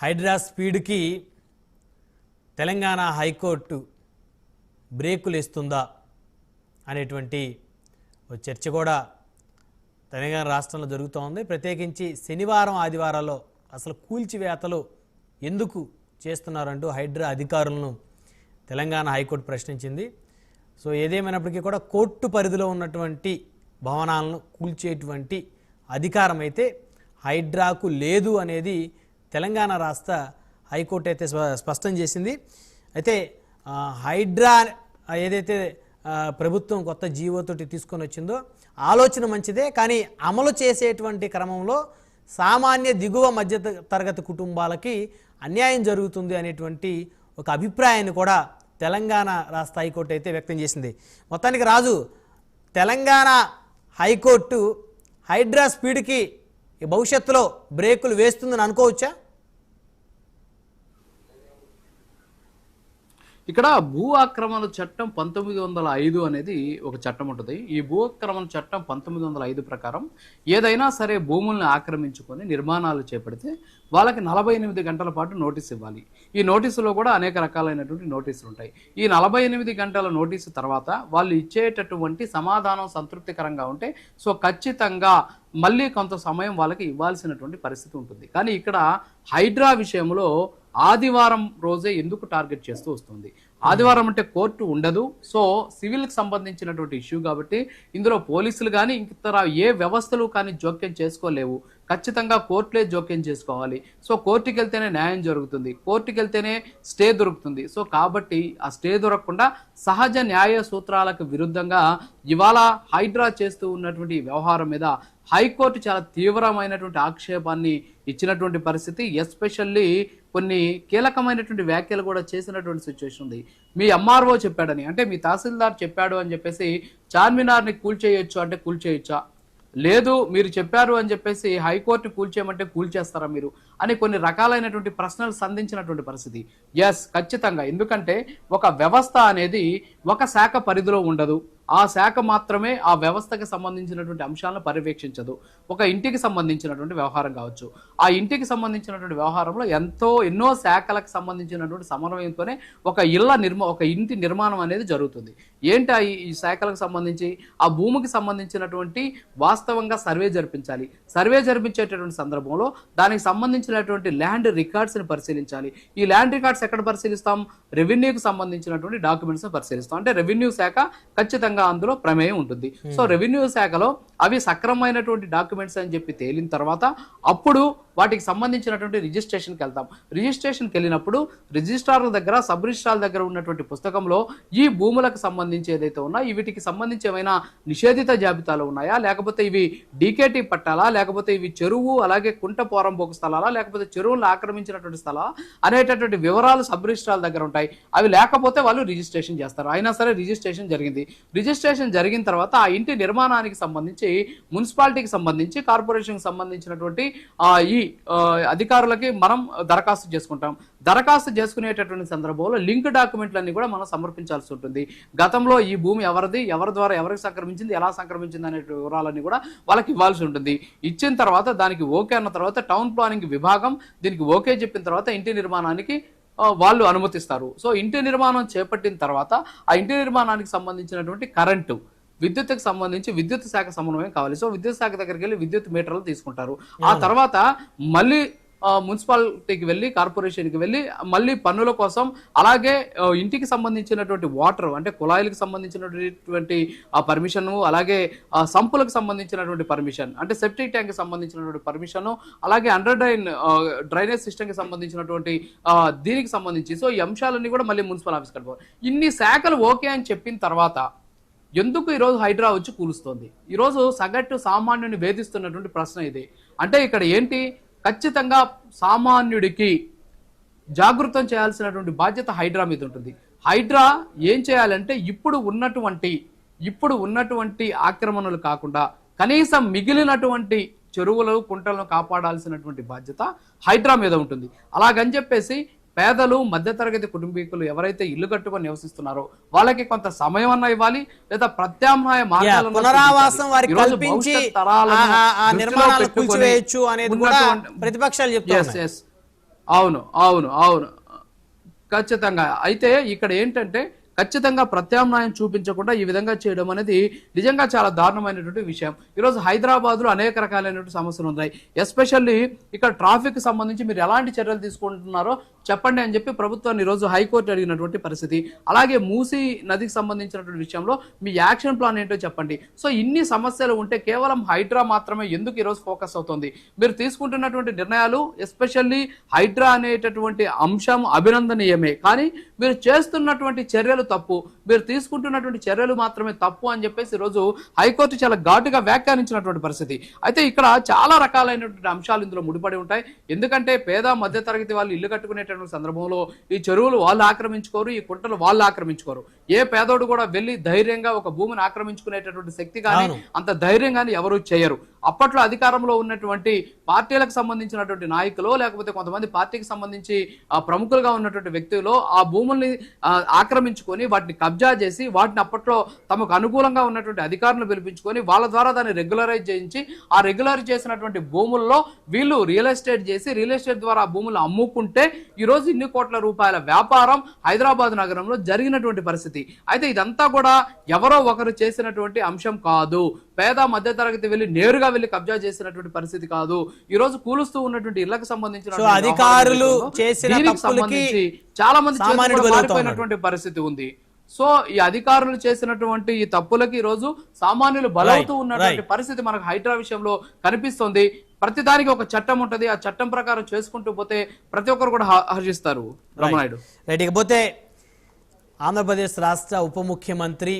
Hydraa స్పీడ్కి Telangana high court బ్రేకులు ఇస్తుందా అనేటువంటి చర్చ కూడా తెలంగాణ రాష్ట్రంలో జరుగుతూ ఉంది. ప్రత్యేకించి శనివారం ఆదివారాల్లో అసలు కూల్చివేతలు ఎందుకు చేస్తున్నారంటూ హైడ్రా అధికారులను తెలంగాణ హైకోర్టు ప్రశ్నించింది. సో ఏదేమైనప్పటికీ కూడా కోర్టు పరిధిలో ఉన్నటువంటి భవనాలను కూల్చేటువంటి అధికారం అయితే హైడ్రాకు లేదు అనేది తెలంగాణ రాష్ట్ర హైకోర్టు అయితే స్ప- స్పష్టం చేసింది. అయితే హైడ్రా ఏదైతే ప్రభుత్వం కొత్త జీవోతోటి తీసుకొని వచ్చిందో ఆలోచన మంచిదే కానీ అమలు చేసేటువంటి క్రమంలో సామాన్య దిగువ మధ్య త- తరగతి కుటుంబాలకి అన్యాయం జరుగుతుంది అనేటువంటి ఒక అభిప్రాయాన్ని కూడా తెలంగాణ రాష్ట్ర హైకోర్టు అయితే వ్యక్తం చేసింది. మొత్తానికి రాజు తెలంగాణ హైకోర్టు హైడ్రా స్పీడ్కి భవిష్యత్తులో బ్రేకులు వేస్తుందని అనుకోవచ్చా? ఇక్కడ భూ ఆక్రమణ చట్టం పంతొమ్మిది వందల ఐదు అనేది ఒక చట్టం ఉంటుంది. ఈ భూ ఆక్రమణ చట్టం పంతొమ్మిది వందల ఐదు ప్రకారం ఏదైనా సరే భూముల్ని ఆక్రమించుకొని నిర్మాణాలు చేపడితే వాళ్ళకి నలభై ఎనిమిది గంటల పాటు నోటీస్ ఇవ్వాలి. ఈ నోటీసులో కూడా అనేక రకాలైనటువంటి నోటీసులు ఉంటాయి. ఈ నలభై ఎనిమిది గంటల నోటీసు తర్వాత వాళ్ళు ఇచ్చేటటువంటి సమాధానం సంతృప్తికరంగా ఉంటే సో ఖచ్చితంగా మళ్ళీ కొంత సమయం వాళ్ళకి ఇవ్వాల్సినటువంటి పరిస్థితి ఉంటుంది. కానీ ఇక్కడ హైడ్రా విషయంలో ఆదివారం రోజే ఎందుకు టార్గెట్ చేస్తూ వస్తుంది? ఆదివారం అంటే కోర్టు ఉండదు. సో సివిల్కి సంబంధించినటువంటి ఇష్యూ కాబట్టి ఇందులో పోలీసులు కానీ ఇతర ఏ వ్యవస్థలు కానీ జోక్యం చేసుకోలేవు. ఖచ్చితంగా కోర్టులే జోక్యం చేసుకోవాలి. సో కోర్టుకి వెళ్తేనే న్యాయం జరుగుతుంది. కోర్టుకి వెళ్తేనే స్టే దొరుకుతుంది. సో కాబట్టి ఆ స్టే దొరకకుండా సహజ న్యాయ సూత్రాలకు విరుద్ధంగా ఇవాళ హైడ్రా చేస్తూ ఉన్నటువంటి వ్యవహారం మీద హైకోర్టు చాలా తీవ్రమైనటువంటి ఆక్షేపాన్ని ఇచ్చినటువంటి పరిస్థితి. ఎస్పెషల్లీ కొన్ని కీలకమైనటువంటి వ్యాఖ్యలు కూడా చేసినటువంటి సిచ్యువేషన్ ఉంది. మీ ఎంఆర్ఓ చెప్పాడని అంటే మీ తహసీల్దార్ చెప్పాడు అని చెప్పేసి చార్మినార్ని కూల్చేయొచ్చు అంటే కూల్చేయొచ్చా లేదు మీరు చెప్పారు అని చెప్పేసి హైకోర్టు కూల్చేయమంటే కూల్చేస్తారా మీరు? అని కొన్ని రకాలైనటువంటి ప్రశ్నలు సంధించినటువంటి పరిస్థితి. ఎస్ ఖచ్చితంగా. ఎందుకంటే ఒక వ్యవస్థ అనేది ఒక శాఖ పరిధిలో ఉండదు. ఆ శాఖ మాత్రమే ఆ వ్యవస్థకి సంబంధించినటువంటి అంశాలను పర్యవేక్షించదు. ఒక ఇంటికి సంబంధించినటువంటి వ్యవహారం కావచ్చు. ఆ ఇంటికి సంబంధించినటువంటి వ్యవహారంలో ఎంతో ఎన్నో శాఖలకు సంబంధించినటువంటి సమన్వయంతోనే ఒక ఇళ్ళ నిర్మ ఒక ఇంటి నిర్మాణం అనేది జరుగుతుంది. ఏంటి ఈ- శాఖలకు సంబంధించి? ఆ భూమికి సంబంధించినటువంటి వాస్తవంగా సర్వే జరిపించాలి. సర్వే జరిపించేటటువంటి సందర్భంలో దానికి సంబంధించినటువంటి ల్యాండ్ రికార్డ్స్ని పరిశీలించాలి. ఈ ల్యాండ్ రికార్డ్స్ ఎక్కడ పరిశీలిస్తాం? రెవెన్యూకి సంబంధించినటువంటి డాక్యుమెంట్స్ని పరిశీలిస్తాం. అంటే రెవెన్యూ శాఖ ఖచ్చితంగా అందులో ప్రమేయం ఉంటుంది. సో రెవెన్యూ శాఖలో అవి సక్రమైనటువంటి డాక్యుమెంట్స్ అని చెప్పి తేలిన తర్వాత అప్పుడు వాటికి సంబంధించినటువంటి రిజిస్ట్రేషన్కి వెళ్తాం. రిజిస్ట్రేషన్కి వెళ్ళినప్పుడు రిజిస్ట్రార్ల దగ్గర సబ్ రిజిస్ట్రార్ల దగ్గర ఉన్నటువంటి పుస్తకంలో ఈ భూములకు సంబంధించి ఏదైతే ఉన్నా వీటికి సంబంధించి ఏమైనా నిషేధిత జాబితాలు ఉన్నాయా? లేకపోతే ఇవి డీకేటీ పట్టాలా? లేకపోతే ఇవి చెరువు అలాగే కుంట పోరంబోకు స్థలాలా? లేకపోతే చెరువులను ఆక్రమించినటువంటి స్థలా అనేటటువంటి వివరాలు సబ్ రిజిస్ట్రార్ల దగ్గర ఉంటాయి. అవి లేకపోతే వాళ్ళు రిజిస్ట్రేషన్ చేస్తారు. అయినా సరే రిజిస్ట్రేషన్ జరిగింది. రిజిస్ట్రేషన్ జరిగిన తర్వాత ఆ ఇంటి నిర్మాణానికి సంబంధించి మున్సిపాలిటీకి సంబంధించి కార్పొరేషన్కి సంబంధించినటువంటి ఆ, ఈ అధికారులకి మనం దరఖాస్తు చేసుకుంటాం. దరఖాస్తు చేసుకునేటటువంటి సందర్భంలో లింక్ డాక్యుమెంట్లన్నీ కూడా మనం సమర్పించాల్సి ఉంటుంది. గతంలో ఈ భూమి ఎవరిది ఎవరి ద్వారా ఎవరికి సంక్రమించింది ఎలా సంక్రమించింది అనే వివరాలన్నీ కూడా వాళ్ళకి ఇవ్వాల్సి ఉంటుంది. ఇచ్చిన తర్వాత దానికి ఓకే అన్న తర్వాత టౌన్ ప్లానింగ్ విభాగం దీనికి ఓకే చెప్పిన తర్వాత ఇంటి నిర్మాణానికి వాళ్ళు అనుమతిస్తారు. సో ఇంటి నిర్మాణం చేపట్టిన తర్వాత ఆ ఇంటి నిర్మాణానికి సంబంధించినటువంటి కరెంటు విద్యుత్కి సంబంధించి విద్యుత్ శాఖ సమన్వయం కావాలి. సో విద్యుత్ శాఖ దగ్గరికి వెళ్ళి విద్యుత్ మీటర్లు తీసుకుంటారు. ఆ తర్వాత మళ్ళీ మున్సిపాలిటీకి వెళ్ళి కార్పొరేషన్కి వెళ్ళి మళ్ళీ పన్నుల కోసం అలాగే ఇంటికి సంబంధించినటువంటి వాటర్ అంటే కుళాయిలకు సంబంధించినటువంటి ఆ పర్మిషన్ అలాగే సంపులకు సంబంధించినటువంటి పర్మిషన్ అంటే సెప్టిక్ ట్యాంక్కి సంబంధించినటువంటి పర్మిషన్ అలాగే అండర్ డ్రైన్ డ్రైనేజ్ సిస్టమ్కి సంబంధించినటువంటి దీనికి సంబంధించి. సో ఈ అంశాలన్నీ కూడా మళ్ళీ మున్సిపల్ ఆఫీస్ కట్టుకోవాలి ఇన్ని శాఖలు ఓకే అని చెప్పిన తర్వాత ఎందుకు ఈరోజు హైడ్రా వచ్చి కూలుస్తోంది? ఈరోజు సగటు సామాన్యుని వేధిస్తున్నటువంటి ప్రశ్న ఇది. అంటే ఇక్కడ ఏంటి? ఖచ్చితంగా సామాన్యుడికి జాగృతం చేయాల్సినటువంటి బాధ్యత హైడ్రా మీద ఉంటుంది. హైడ్రా ఏం చేయాలంటే ఇప్పుడు ఉన్నటువంటి ఇప్పుడు ఉన్నటువంటి ఆక్రమణలు కాకుండా కనీసం మిగిలినటువంటి చెరువులు కుంటలను కాపాడాల్సినటువంటి బాధ్యత హైడ్రా మీద ఉంటుంది. అలాగని చెప్పేసి పేదలు మధ్యతరగతి కుటుంబీకులు ఎవరైతే ఇల్లు కట్టుకొని నివసిస్తున్నారో వాళ్ళకి కొంత సమయం అన్న ఇవ్వాలి లేదా ప్రత్యామ్నాయ మార్గాలను పునరావాసం. వారికి కల్పించి కూల్చివేయొచ్చు అనేది కూడా ప్రతిపక్షాలు. అవును అవును అవును ఖచ్చితంగా అయితే ఇక్కడ ఏంటంటే ఖచ్చితంగా ప్రత్యామ్నాయం చూపించకుండా ఈ విధంగా చేయడం అనేది నిజంగా చాలా దారుణమైనటువంటి విషయం. ఈరోజు హైదరాబాద్లో అనేక రకాలైనటువంటి సమస్యలు ఉన్నాయి. ఎస్పెషల్లీ ఇక్కడ ట్రాఫిక్ సంబంధించి మీరు ఎలాంటి చర్యలు తీసుకుంటున్నారో చెప్పండి అని చెప్పి ప్రభుత్వాన్ని ఈరోజు హైకోర్టు అడిగినటువంటి పరిస్థితి. అలాగే మూసీ నదికి సంబంధించినటువంటి విషయంలో మీ యాక్షన్ ప్లాన్ ఏంటో చెప్పండి. సో ఇన్ని సమస్యలు ఉంటే కేవలం హైడ్రా మాత్రమే ఎందుకు ఈరోజు ఫోకస్ అవుతుంది? మీరు తీసుకుంటున్నటువంటి నిర్ణయాలు ఎస్పెషల్లీ హైడ్రా అనేటటువంటి అంశం అభినందనీయమే. కానీ మీరు చేస్తున్నటువంటి చర్యలు తప్పు. మీరు తీసుకుంటున్నటువంటి చర్యలు మాత్రమే తప్పు అని చెప్పేసి ఈరోజు హైకోర్టు చాలా ఘాటుగా వ్యాఖ్యానించినటువంటి పరిస్థితి. అయితే ఇక్కడ చాలా రకాలైనటువంటి అంశాలు ఇందులో ముడిపడి ఉంటాయి. ఎందుకంటే పేద మధ్యతరగతి వాళ్ళు ఇల్లు కట్టుకునేటటువంటి సందర్భంలో ఈ చెరువులు వాళ్ళు ఆక్రమించుకోరు ఈ కుంటలు వాళ్ళు ఆక్రమించుకోరు. ఏ పేదోడు కూడా వెళ్ళి ధైర్యంగా ఒక భూమిని ఆక్రమించుకునేటటువంటి శక్తి కానీ. అంత ధైర్యం కానీ ఎవరు చేయరు. అప్పట్లో అధికారంలో ఉన్నటువంటి పార్టీలకు సంబంధించినటువంటి నాయకులు లేకపోతే కొంతమంది పార్టీకి సంబంధించి ప్రముఖులుగా ఉన్నటువంటి వ్యక్తులు ఆ భూముల్ని ఆక్రమించుకొని వాటిని కబ్జా చేసి వాటిని అప్పట్లో తమకు అనుకూలంగా ఉన్నటువంటి అధికారులను పిలిపించుకొని వాళ్ళ ద్వారా దాన్ని రెగ్యులరైజ్ చేయించి ఆ రెగ్యులరైజ్ చేసినటువంటి భూముల్లో వీళ్ళు రియల్ ఎస్టేట్ చేసి రియల్ ఎస్టేట్ ద్వారా ఆ భూములు అమ్ముకుంటే ఈరోజు ఇన్ని కోట్ల రూపాయల వ్యాపారం హైదరాబాద్ నగరంలో జరిగినటువంటి పరిస్థితి. అయితే ఇదంతా కూడా ఎవరో ఒకరు చేసినటువంటి అంశం కాదు. పేద మధ్యతరగతి వెళ్ళి నేరుగా వెళ్ళి కబ్జా చేసినటువంటి పరిస్థితి కాదు. ఈ రోజు కూలుస్తూ ఉన్నటువంటి ఇళ్ళకు సంబంధించిన అధికారులు సంబంధించి చాలా మంది మారిపోయినటువంటి పరిస్థితి ఉంది. సో ఈ అధికారులు చేసినటువంటి ఈ తప్పులకి ఈ రోజు సామాన్యులు బలవుతూ ఉన్నటువంటి. పరిస్థితి మనకు హైడ్రా విషయంలో కనిపిస్తుంది. ప్రతిదానికి ఒక చట్టం ఉంటది. ఆ చట్టం ప్రకారం చేసుకుంటూ పోతే ప్రతి ఒక్కరు కూడా హర్షిస్తారు. రమణాయుడు. రైట్ ఇకపోతే ఆంధ్రప్రదేశ్ రాష్ట్ర ఉప ముఖ్యమంత్రి